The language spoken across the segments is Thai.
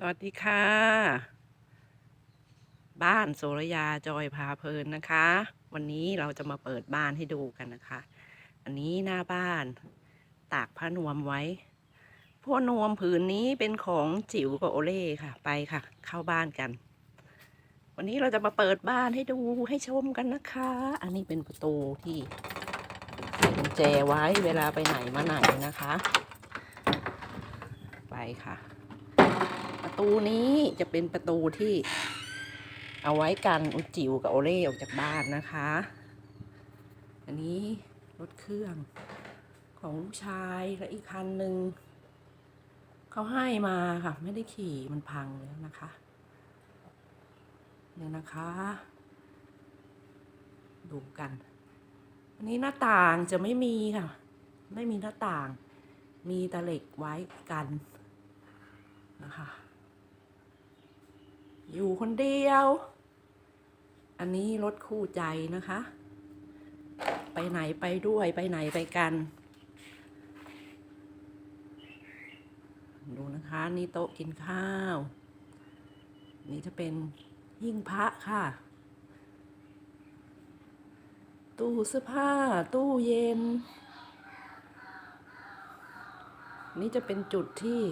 สวัสดีค่ะ บ้านโสรยาจอยพาเพลินนะคะ วันนี้เราจะมาเปิดบ้านให้ดูกันนะคะ อันนี้หน้าบ้าน ตากผ้านวมไว้พวกนวมผืนนี้เป็นของจิ๋วกับโอเล่ค่ะ ไปค่ะ เข้าบ้านกัน วันนี้เราจะมาเปิดบ้านให้ดูให้ชมกันนะคะ อันนี้เป็นประตูที่ใส่กุญแจไว้เวลาไปไหนมาไหนนะคะ ไปค่ะ ตูนี้จะเป็นประตูที่เอาไว้กันอุจิวกับโอเล่ออกจากบ้านนะคะ อันนี้รถเครื่องของลูกชายและอีกคันหนึ่งเขาให้มาค่ะ ไม่ได้ขี่มันพังแล้วนะคะเนี่ยนะคะ ดูกันอันนี้หน้าต่างจะไม่มีค่ะ ไม่มีหน้าต่าง มีตะเหล็กไว้กันนะคะ อยู่คนเดียว อันนี้รถคู่ใจนะคะ ไปไหนไปด้วยไปไหนไปกัน ดูนะคะนี่โต๊ะกินข้าว นี่จะเป็นหิ้งพระค่ะ ตู้เสื้อผ้า ตู้เย็น นี่จะเป็นจุดที่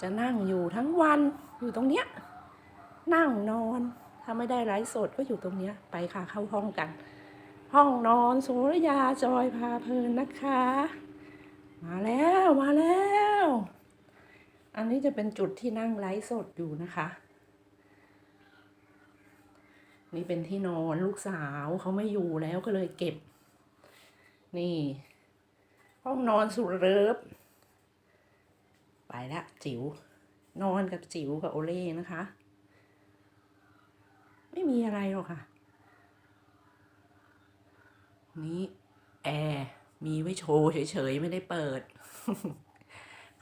จะนั่งอยู่ทั้งวันอยู่ตรงเนี้ย นั่งนอน ถ้าไม่ได้ไลฟ์สดก็อยู่ตรงเนี้ยไปค่ะเข้าห้องกัน ห้องนอนโสรยาจอยพาเพลินนะคะ มาแล้วมาแล้ว อันนี้จะเป็นจุดที่นั่งไลฟ์สดอยู่นะคะ นี่เป็นที่นอนลูกสาวเขาไม่อยู่แล้วก็เลยเก็บ นี่ ห้องนอนสุดเริบไปละจิ๋วนอนกับจิ๋วกับโอเล่นะคะ ไม่มีอะไรหรอกค่ะ นี้แอร์มีไว้โชว์เฉยๆ ไม่ได้เปิด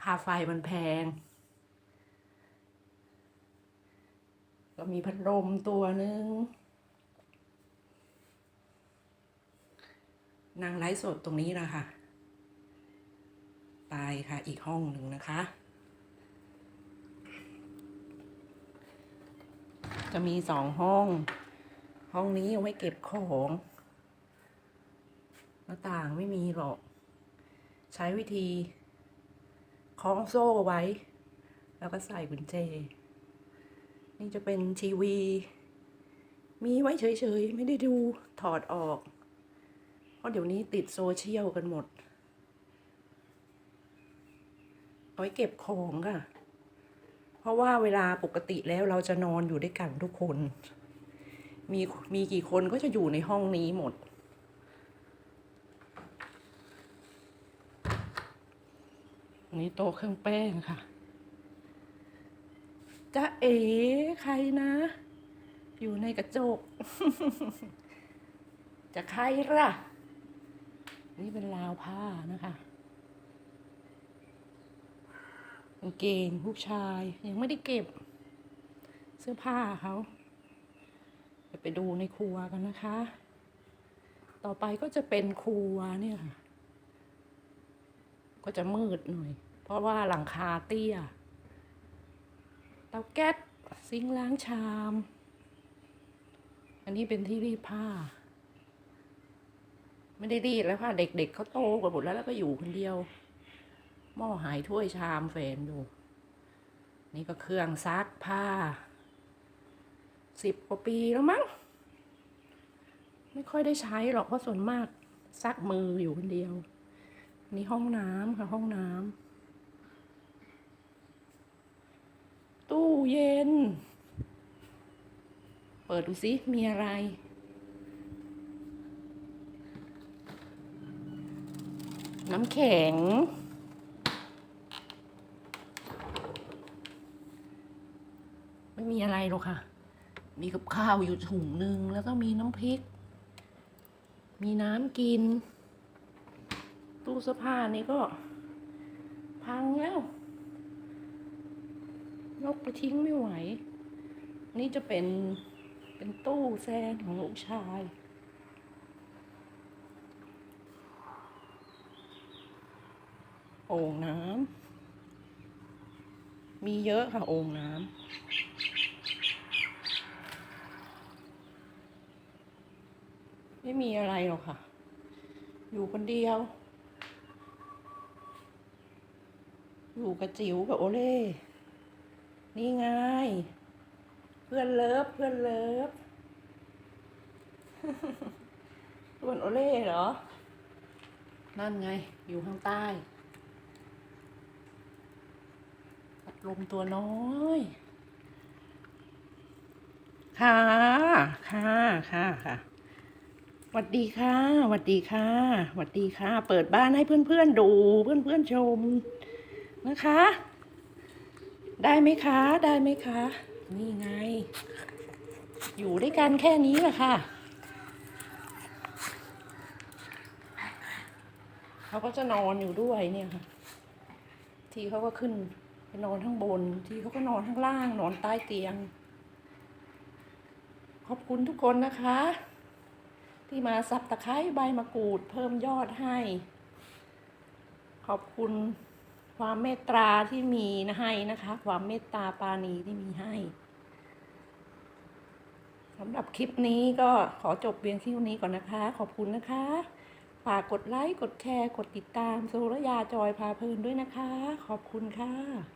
ค่าไฟมันแพง ก็มีพัดลมตัวหนึ่งนางไลฟ์สดตรงนี้ละค่ะไปค่ะอีกห้องหนึ่งนะคะ จะมีสองห้อง ห้องนี้เอาไว้เก็บของหน้าต่างไม่มีหรอก ใช้วิธีคล้องโซ่ไว้ แล้วก็ใส่กุญแจ นี่จะเป็นทีวี มีไว้เฉยๆ ไม่ได้ดูถอดออก เพราะเดี๋ยวนี้ติดโซเชียลกันหมด เอาไว้เก็บของค่ะ ราะว่าเวลาปกติแล้วเราจะนอนอยู่ด้วยกันทุกคน มีมีกี่คนก็จะอยู่ในห้องนี้หมดนนี้โต๊ะเครื่องแป้งค่ะจะเอ๋ใครนะ อยู่ในกระจก จะใครล่ะ นี่เป็นราวผ้านะคะกางเกงผู้ชาย ยังไม่ได้เก็บ เสื้อผ้าเขาเดี๋ยวไปดูในครัวกันนะคะ ต่อไปก็จะเป็นครัวเนี่ยค่ะ ก็จะมืดหน่อย เพราะว่าหลังคาเตี้ย เตาแก๊สซิงล้างชาม อันนี้เป็นที่รีดผ้า ไม่ได้รีดแล้วค่ะ เด็กๆเเขาโตกันหมดแล้วแล้วก็อยู่คนเดียว หม้อหายถ้วยชามแฟนดู นี่ก็เครื่องซักผ้าสิบกว่าปีแล้วมั้ง ไม่ค่อยได้ใช้หรอกเพราะส่วนมากซักมืออยู่คนเดียว นี่ห้องน้ำค่ะห้องน้ำตู้เย็น เปิดดูสิมีอะไรน้ำแข็ง ไมีอะไรหรอกค่ะ มีกับข้าวอยู่ถุงหนึ่งแล้วก็มีน้ำพริก มีน้ำกิน ตู้เสื้อผ้านี่ก็ พังแล้วยกไปทิ้งไม่ไหว นี่จะเป็นเป็นตู้แซนของลูกชายโอ่งน้ำมีเยอะค่ะโอ่งน้ำ ไม่มีอะไรหรอกค่ะ อยู่คนเดียว อยู่กับจิ๋วกับโอเล่ นี่ไง เพื่อนเลิฟเพื่อนเลิฟส่วนโอเล่เหรอ นั่นไง อยู่ข้างใต้พัดลมตัวน้อยค่ะ ค่ะ ค่ะ ค่ะ วัดดีค่ะหวัดดีค่ะหวัดดีค่ะ เปิดบ้านให้เพื่อนๆดู เพื่อนๆชมนะคะ ได้ไหมคะ ได้ไหมคะ นี่ไง อยู่ด้วยกันแค่นี้แหละค่ะ เขาก็จะนอนอยู่ด้วยเนี่ยค่ะ ทีเขาก็ขึ้นไปนอนข้างบน ทีเขาก็นอนข้างล่าง นอนใต้เตียง ขอบคุณทุกคนนะคะ ที่มาสับตะไคร้ใบมะกรูดเพิ่มยอดให้ ขอบคุณความเมตตาที่มีนะให้นะคะ ความเมตตาปาณีที่มีให้สำหรับคลิปนี้ก็ขอจบเพียงเท่นี้ก่อนนะคะ ขอบคุณนะคะ ฝากกดไลค์ กดแชร์ กดติดตามโซรยาจอยพาเพลินด้วยนะคะ ขอบคุณค่ะ